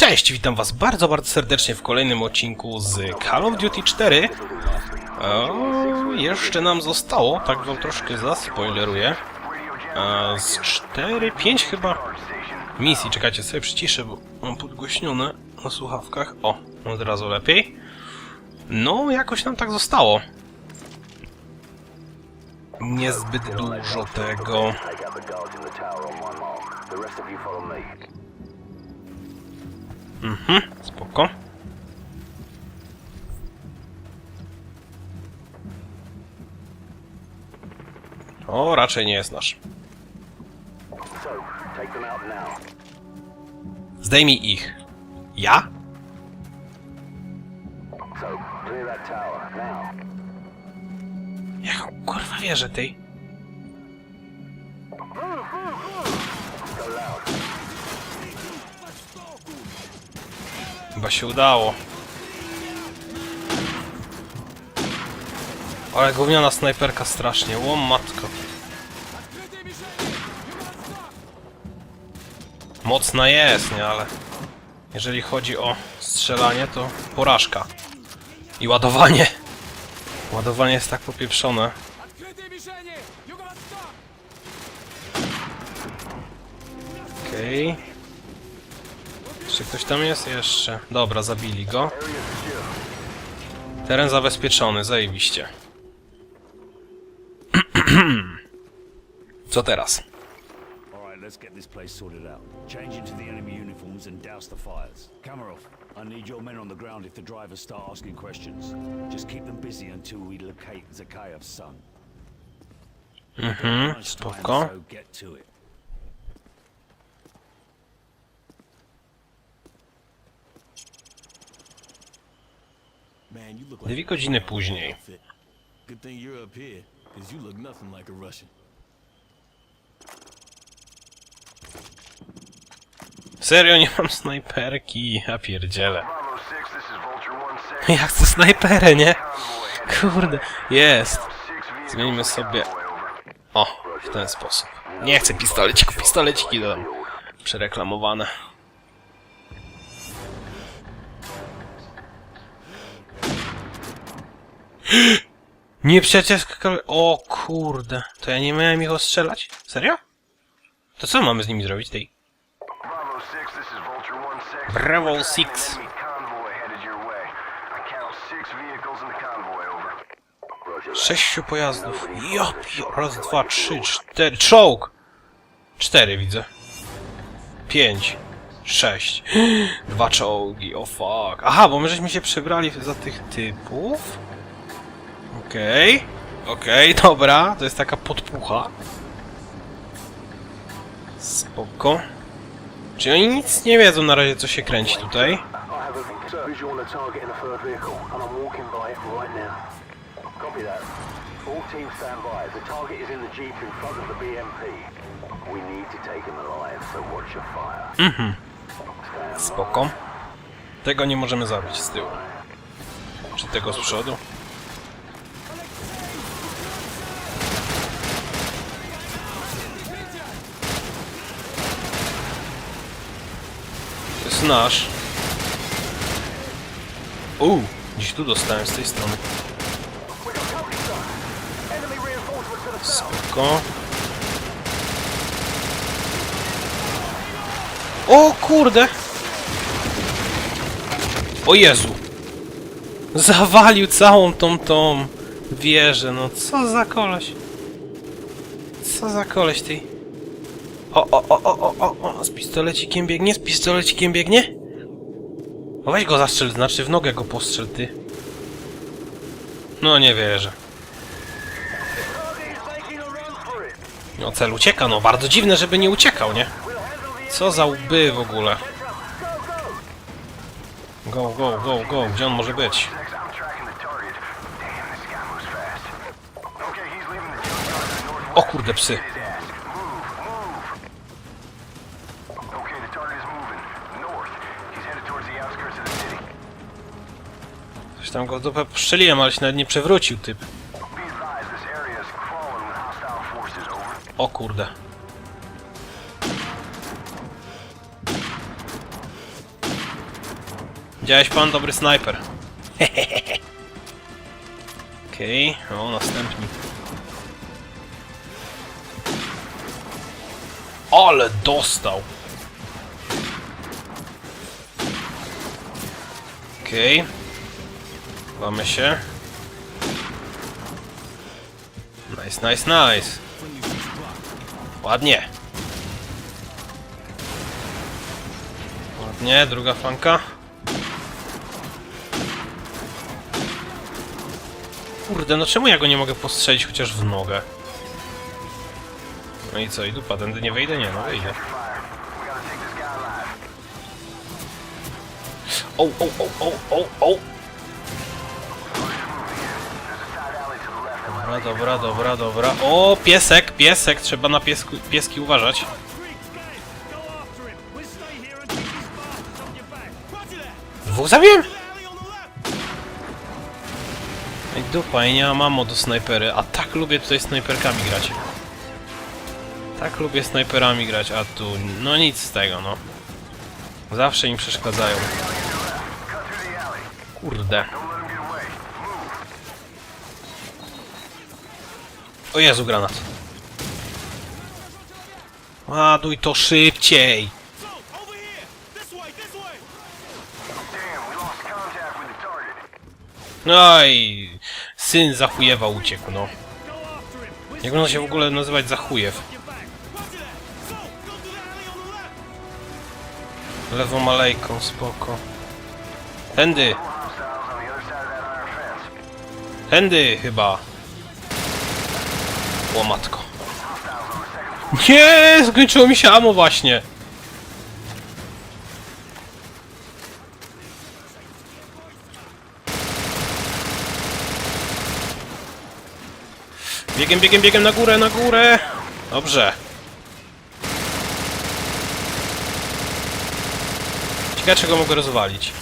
Cześć, witam was bardzo, bardzo serdecznie w kolejnym odcinku z Call of Duty 4. O, jeszcze nam zostało, tak wam troszkę zaspoileruję, e, z 4, 5 chyba misji. Czekajcie, sobie przyciszę, bo mam podgłośnione na słuchawkach. O, od razu lepiej. No, jakoś nam tak zostało. Niezbyt dużo tego. Mhm, spoko. O, raczej nie jest nasz. Zdejmij ich. Ja? Jaką kurwa wierzę tej? Chyba się udało. Ale gówniana snajperka strasznie, łom matko. Mocna jest, nie, ale... Jeżeli chodzi o strzelanie, to porażka. I ładowanie. Ładowanie jest tak popieprzone. Okej. Okay. Czy ktoś tam jest? Jeszcze. Dobra, zabili go. Teren zabezpieczony, zajebiście. Co teraz? I need your men on the ground if the drivers start asking questions. Just keep them busy until we locate Zakayev's son. Mhm, spoko. Dwie godziny później. outfit. Good thing you're up here, cause you look nothing like a Russian. Serio, nie mam snajperki. Ja pierdzielę. Bravo 6, this is Vulture 1 Ja chcę snajperę, nie? Kurde. Jest. Zmienimy sobie... O, w ten sposób. Nie chcę pistolecików, pistoleciki dodam. Przereklamowane. Nie przecież... O kurde. To ja nie miałem ich ostrzelać? Serio? To co mamy z nimi zrobić tej? Bravo 6, this is Vulture 1 Bravo An 6. enemy convoy headed your way. I count six vehicles in the convoy over. Roger that. Sześciu pojazdów. Ja pio- Raz, dwa, trzy, cztery. Czołg! Cztery widzę. Pięć. Sześć. Dwa czołgi, o fuck. Aha, bo my żeśmy się przebrali za tych typów. Okej. Okej, dobra. To jest taka podpucha. Spoko. Czy oni nic nie wiedzą na razie, co się kręci tutaj? Mhm. Spoko. Tego nie możemy zabić z tyłu. Czy tego z przodu? Jest nasz. Uuu, tu dostałem z tej strony. Spoko. O kurde! O Jezu! Zawalił całą tą tą wieżę, no co za koleś? Co za koleś tej? O, o, o, o, o, o, o, z pistolecikiem biegnie, z pistolecikiem biegnie? O, weź go zastrzel, znaczy w nogę go postrzel, ty. No nie wierzę. No cel ucieka, no bardzo dziwne, żeby nie uciekał, nie? Co za łby w ogóle? Go, go, go, go, gdzie on może być? Next, I'm tracking the target. Damn, this guy moves fast. Okay, he's leaving the junkyard to the northwest. O kurde, psy. His ass. Move, move. Okay, the target is moving. North. He's headed towards the outskirts of the city. Coś tam go w dupę postrzeliłem, ale się nawet nie przewrócił, typ. O kurde. Widziałeś pan? Dobry snajper. Okej, o następni. Ale dostał! Okej. Mamy się. Nice, nice, nice. Ładnie. Ładnie, druga fanka. Kurde, no czemu ja go nie mogę postrzelić chociaż w nogę? No i co, i dupa, tędy nie wejdę? Nie, no wejdę. O, o, o, o, o, o! Dobra, dobra, dobra, dobra. O, piesek, piesek, trzeba na piesku, pieski uważać. Dwóch zabiłem? Ej, dupa, i nie mam ammo do snajpery, a tak lubię tutaj snajperkami grać. Tak lubię snajperami grać, a tu, no nic z tego, no. Zawsze im przeszkadzają. Kurde. O Jezu, granat. Ładuj to szybciej! No i syn za chujewa uciekł, no. Jak można się w ogóle nazywać za chujew? on your back. Roger that! So, go to the alley on the left! Lewą alejką, spoko. Tędy! Hostiles on the other side of that iron fence. Tędy chyba. O matko. Nie, skończyło mi się amo właśnie. Biegiem, biegiem, biegiem na górę, na górę. Dobrze. Ciekawe czego mogę rozwalić.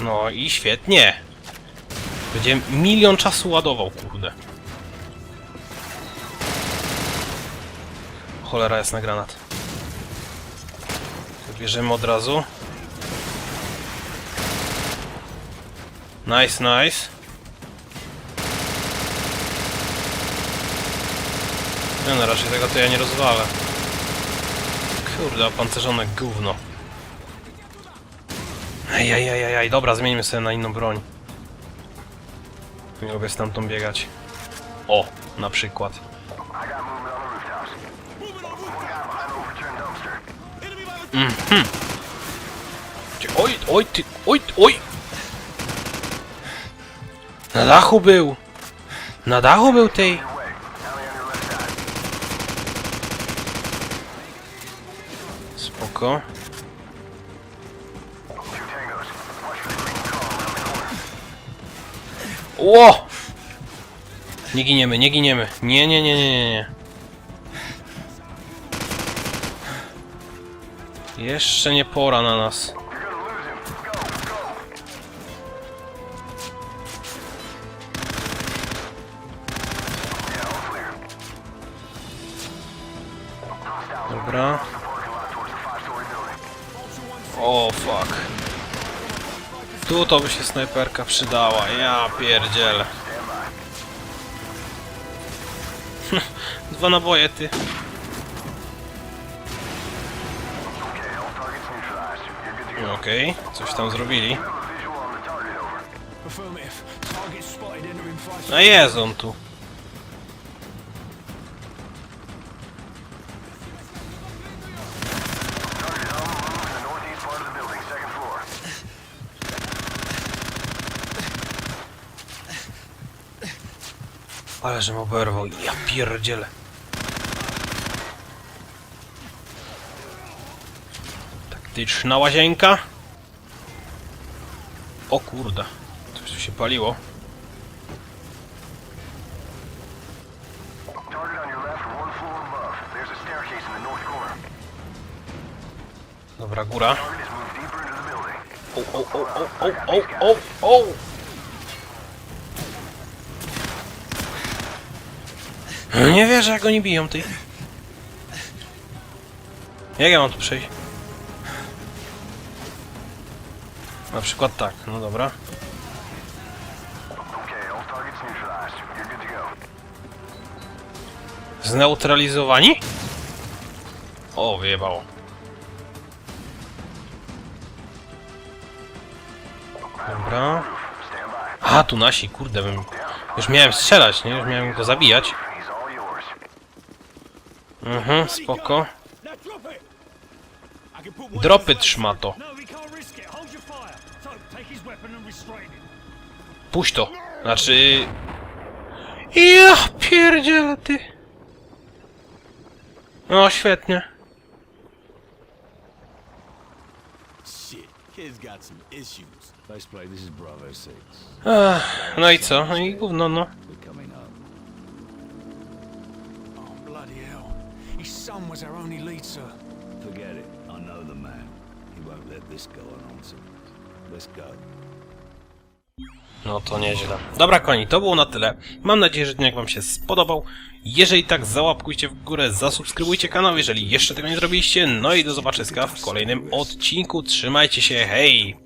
No i świetnie. Będzie milion czasu ładował, kurde. Cholera jest na granat. Bierzemy od razu. Nice, nice. Nie no, raczej tego to ja nie rozwalę. Kurde, opancerzone gówno. Ej, ej, ej, ej, dobra, zmieńmy sobie na inną broń. Nie lubię stamtąd biegać. O, na przykład. Ty- Oj, oj, ty, oj, oj! Na dachu był! Na dachu był tej! Spoko. Ło! Nie giniemy, nie giniemy. Nie, nie, nie, nie, nie, nie. Jeszcze nie pora na nas. Dobra. O, fuck. Tu to by się snajperka przydała. Ja pierdzielę. Dwa naboje, ty. Okay. Okej, coś tam zrobili. A. A jest on tu. Ale oberwał. Ja pierdzielę. Taktyczna łazienka. O kurde. Coś tu się paliło. Dobra, góra. O, o, o, o, o, o, o, o! Nie wierzę, jak oni biją, ty. Jak ja mam tu przejść? Na przykład tak, no dobra. Zneutralizowani? O, wyjebało. Dobra. A, tu nasi, kurde, bym... Już miałem strzelać, nie? Już miałem go zabijać. Mhm, spoko. Dropy trzyma to. Puść to. Znaczy... Ja pierdzielę ty. No, świetnie. Shit, kid's got some issues. Faceplate, this is Bravo 6. Ech, no i co? No i gówno, no. His son was our only lead, sir. Forget it. I know the man. He won't let this go unanswered. Let's go. No to nieźle. Dobra koni, to było na tyle. Mam nadzieję, że odcinek wam się spodobał. Jeżeli tak, załapkujcie w górę, zasubskrybujcie kanał, jeżeli jeszcze tego nie zrobiliście. No i do zobaczyska w kolejnym odcinku. Trzymajcie się, hej!